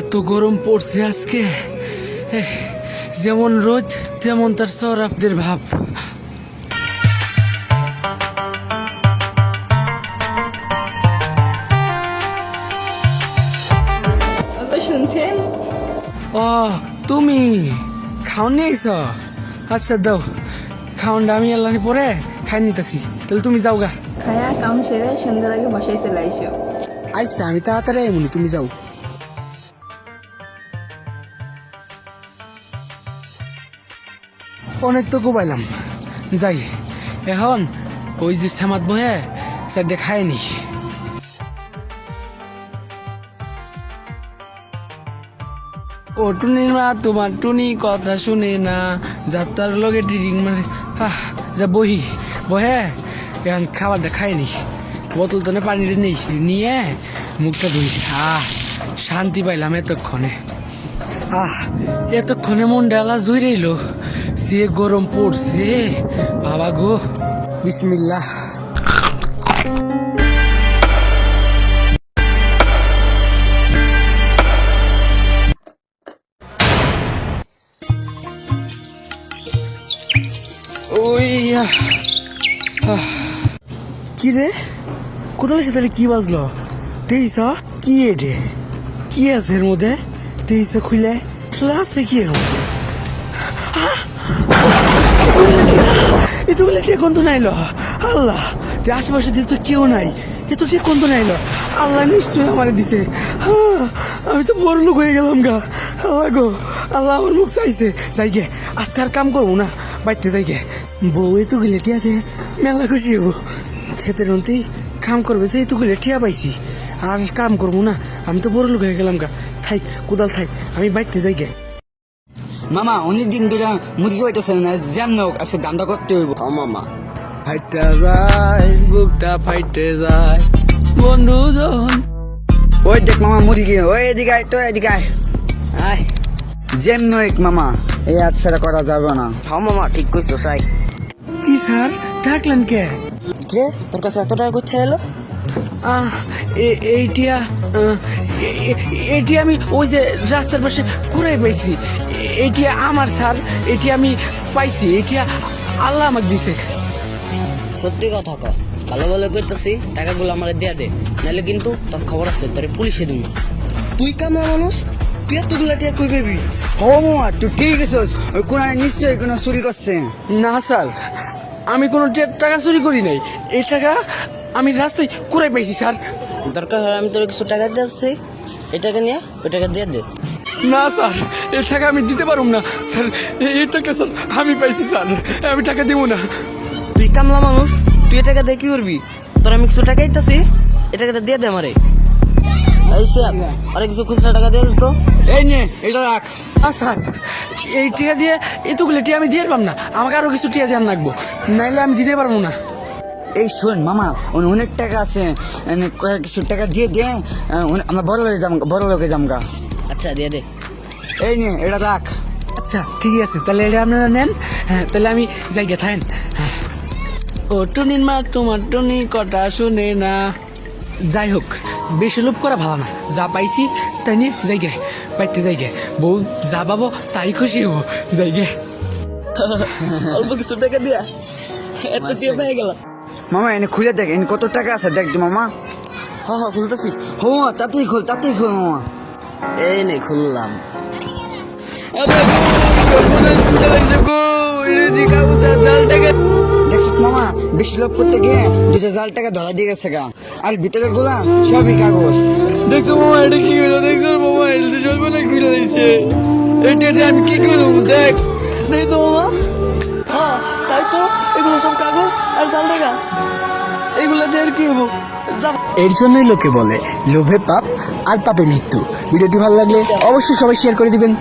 এত গরম পড়ছে আজকে। যেমন রোদ তেমন তার সরাবদের ভাব। শুনছেন? ও তুমি খাওন নিয়েছ আচ্ছা দাও। খাওনটা আমি আল্লাহ পরে খাই নিতেছি। তাহলে তুমি যাও গা খায়া কাম সেরে সন্ধ্যা লাগে বাসায় চলে আইসো। আচ্ছা আমি তাড়াতাড়ি এমনি তুমি যাও। অনেক তো কোবাইলাম যাই, এখন ওই যে সামাত বহে স্যারটা খায়নি ও টুনি মা, তোমার টুনি কথা শুনে না যাত্রার লগে ডিরিং মারে। যা বহি, বহে, এখন খাবারটা খায়নি বোতল তো পানি নেই। নিয়ে মুখটা ধুই। আহ, শান্তি পাইলাম এতক্ষণে। আহ, এতক্ষণে মন ডালা জুই রইল সে গরম পড়ছে। বাবা গো। বিসমিল্লাহ। কি রে? কোথাও এসে তাহলে কি বাজলো? তেইশ কি এটে কি আছে এর মধ্যে? তেইশ খুলে আসলে আছে কি এর মধ্যে! এতগুলো টিয়া কোন তো নাইলো। আল্লাহ, যে আশেপাশে যে তো কেউ নাই এত ঠিক কোন তো নাইলো। আল্লাহ নিশ্চয়ই আমার দিছে! আমি তো বড় লোক হয়ে গেলাম গা। আল্লাহ গো, আল্লাহ আমার মুখ চাইছে। যাই গে আজকে আর কাম করব না বাইতে যাই গে বউ এতগুলো টিয়া আছে, মেলা খুশি হব খেতে রন্তি কাম করবে যে এতগুলো টিয়া পাইছি। আর কাম করব না আমি তো বড় লোক হয়ে গেলাম গা। থাই কোদাল থাই আমি বাইতে যাই গে। মামা অনেক দিন ধরে মুরগি হইতেছে না যেমন হোক আজকে দান্দা করতে হইব। মামা। ফাইটা যায় বুকটা ফাইটে যায়। বন্ধু জন। ওই দেখ মামা মুরগি। ওই এদিকে আয় তো এদিকে আয়। আয়। যেমন হোক মামা এই আচ্ছাটা করা যাবে না। হ্যাঁ মামা ঠিক কইছো সাই। কি স্যার ডাকলেন কে? কে? তোর কাছে এত টাকা কোথায় এলো? আহ, এ- এইটিয়া এটি আমি ওই যে রাস্তার পাশে কুড়াই পাইছি। এটি আমার স্যার এটি আমি পাইছি এটি আল্লাহ আমাকে দিছে। সত্যি কথা ক ভালো ভালো কইতাছি টাকাগুলো আমার দিয়া দে নাহলে কিন্তু তোর খবর আছে তোর পুলিশে দিব। তুই কামলা মানুষ তুই এতগুলা টাকা কই পাবি? মামা তুই ঠিক আছিস ওই কোন নিশ্চয়ই কোনো চুরি করছে। না স্যার আমি কোনো টাকা চুরি করি নাই এই টাকা আমি রাস্তায় কুড়াই পাইছি স্যার। দরকার হয় আমি তোর কিছু টাকা দিয়ে আসছি এই টাকা নিয়ে ওই টাকা দিয়ে দে। না স্যার এই টাকা আমি দিতে পারুম না স্যার এই টাকা স্যার আমি পাইছি স্যার আমি টাকা দিব না। তুই কামলা মানুষ তুই এই টাকা দিয়ে কি করবি? তোর আমি কিছু টাকা দিতেছি এই টাকাটা দিয়ে দে আমারে। এই আরে কিছু খুচরা টাকা দিয়ে তো এই নে এটা রাখ। স্যার এই টিয়া দিয়ে এতগুলো টিয়া আমি দিয়ে পারলাম না। আমাকে আরও কিছু টিয়া লাগবো। নাইলে আমি দিতে পারব না। এই শোন মামা অনেক টাকা আছে। কিছু টাকা দিয়ে আমরা বড় লোকে যাম বড় লোকে যামগা। আচ্ছা দিয়ে দে। এই নে এটা রাখ। আচ্ছা ঠিক আছে। তাহলে এটা আপনারা নেন। হ্যাঁ তাহলে আমি থাকেন। হ্যাঁ। ও টুনির মা তোমার টুনি কটা শুনে না। যাই হোক। বেশি লোভ করা ভালো না। যা পাইছি তাই নিয়ে জায়গায় পাইতে জায়গায় বউ যা পাবো তাই খুশি হব জায়গায় অল্প কিছু টাকা দিয়া এত চেয়ে পেয়ে গেলাম। মামা এনে খুলে দেখ এনে কত টাকা আছে দেখ দি মামা। হ্যাঁ হ্যাঁ খুলতেছি। হো তাতেই খোল তাতেই খোল মামা। এই নে খুললাম। দেখছ মামা বেশি লোক করতে গিয়ে দুটো জাল টাকা ধরা দিয়ে গেছে গা। আর ভিতরেরগুলা সবই কাগজ। দেখছ মামা এটা কি হলো? দেখছ মামা এটা চলবে না খুলে দিছে এটা দিয়ে আমি কি করব? দেখ। নেই তো মামা। হ্যাঁ তাই তো এগুলো সব কাগজ আর চাল টাকা এগুলো দিয়ে আর কি হব? এর জন্যই লোকে বলে লোভে পাপ আর পাপে মৃত্যু। ভিডিওটি ভালো লাগলে অবশ্যই সবাই শেয়ার করে দিবেন।